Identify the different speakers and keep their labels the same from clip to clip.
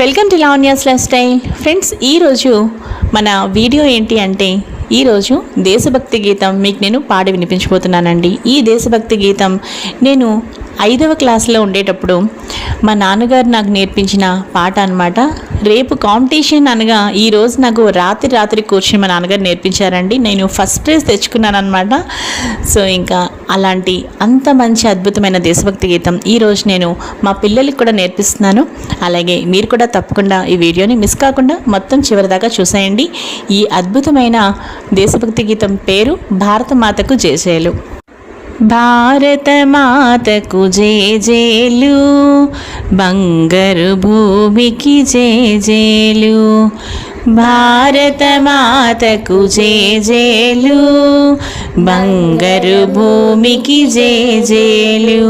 Speaker 1: Welcome to Lavanya's life style friends ఈరోజు మన video ఏంటి అంటే ఈరోజు దేశభక్తి గీతం మీకు నేను పాడి వినిపించబోతున్నానండి. ఈ దేశభక్తి గీతం నేను ఐదవ క్లాస్లో ఉండేటప్పుడు మా నాన్నగారు నాకు నేర్పించిన పాట అనమాట రేపు కాంపిటీషన్ అనగా ఈరోజు నాకు రాత్రి రాత్రి కూర్చుని మా నాన్నగారు నేర్పించారండి. నేను ఫస్ట్ ప్రైజ్ తెచ్చుకున్నాను అనమాట సో ఇంకా అలాంటి అంత మంచి అద్భుతమైన దేశభక్తి గీతం ఈరోజు నేను మా పిల్లలకి కూడా నేర్పిస్తున్నాను. అలాగే మీరు కూడా తప్పకుండా ఈ వీడియోని మిస్ కాకుండా మొత్తం చివరిదాకా చూసేయండి. ఈ అద్భుతమైన దేశభక్తి గీతం పేరు భారత మాతకు జయజయలు భారత మాతకు జేజేలు బంగారు భూమికి జేజేలు భారత మాతకు జేజేలు బంగారు భూమికి జేజేలు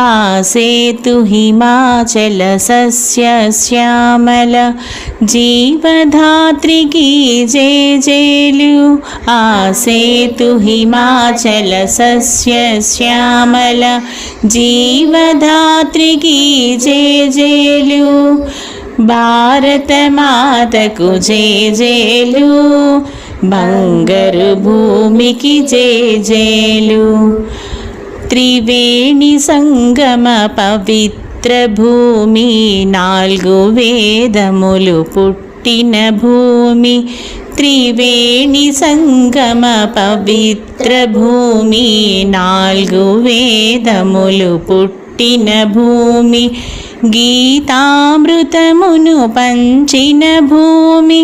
Speaker 1: ఆ సేతు హిమాచల సస్య శ్యామల జీవధాత్రికి జేజేలు ఆ సేతు హిమాచల సస్య శ్యామల జీవధాత్రికి జేజేలు భారత మాతకు జేజేలు బంగారు భూమికి జేజేలు త్రివేణి సంగమ పవిత్ర భూమి నాలుగు వేదములు పుట్టిన భూమి. త్రివేణి సంగమ పవిత్ర భూమి నాలుగు వేదములు పుట్టిన భూమి. గీతామృతమును పంచిన భూమి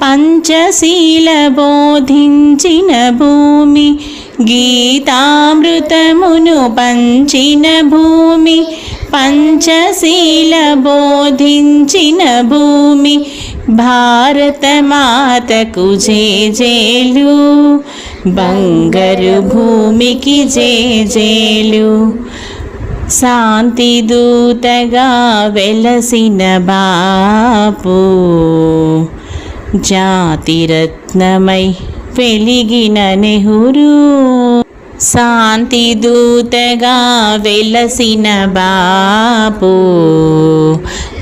Speaker 1: పంచశీల బోధించిన భూమి గీతామృతమును పంచిన భూమి పంచశీల బోధించిన భూమి భారత మాతకు జేజేలు బంగారు భూమికి జేజేలు శాంతి దూతగా వెలసిన బాపు జాతిరత్నమై వెలిగిన నెహ్రూ. శాంతి దూతగా వెలసిన బాపు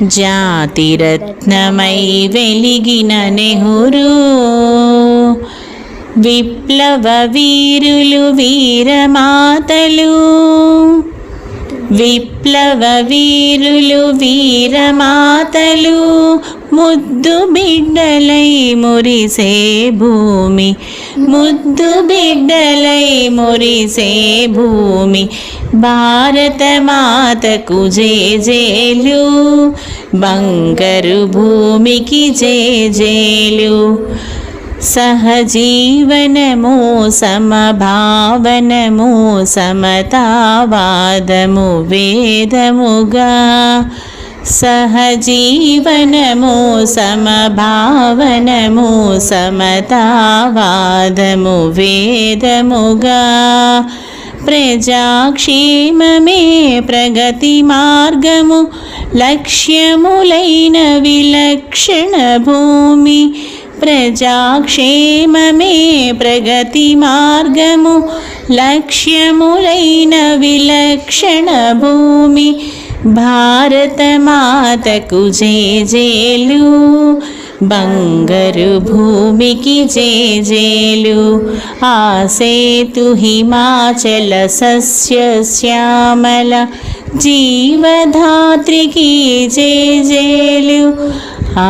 Speaker 1: జాతిరత్నమై వెలిగిన నెహ్రూ. విప్లవ వీరులు వీరమాతలు విప్లవ వీరులు వీరమాతలు ముద్దు బిడ్డలై మురిసే భూమి ముద్దు బిడ్డలై మురిసే భూమి భారత మాతకు జేజేలు బంగారు భూమికి జేజేలు सहजीवनमो समभावनमो समतावादमु वेदमुगा। सहजीवनमो समभावनमो समतावादमु वेदमुगा। प्रजाक्षे मे प्रगतिमार्गमु लक्ष्यमुलैनविलक्षणभूमि ప్రజాక్షేమమే ప్రగతి మార్గము లక్ష్యములైన విలక్షణ భూమి. భారత మాతకు జేజేలు బంగారు భూమికి జేజేలు ఆ సేతు హిమాచల సస్య శ్యామల జీవధాత్రికి జేజేలు ఆ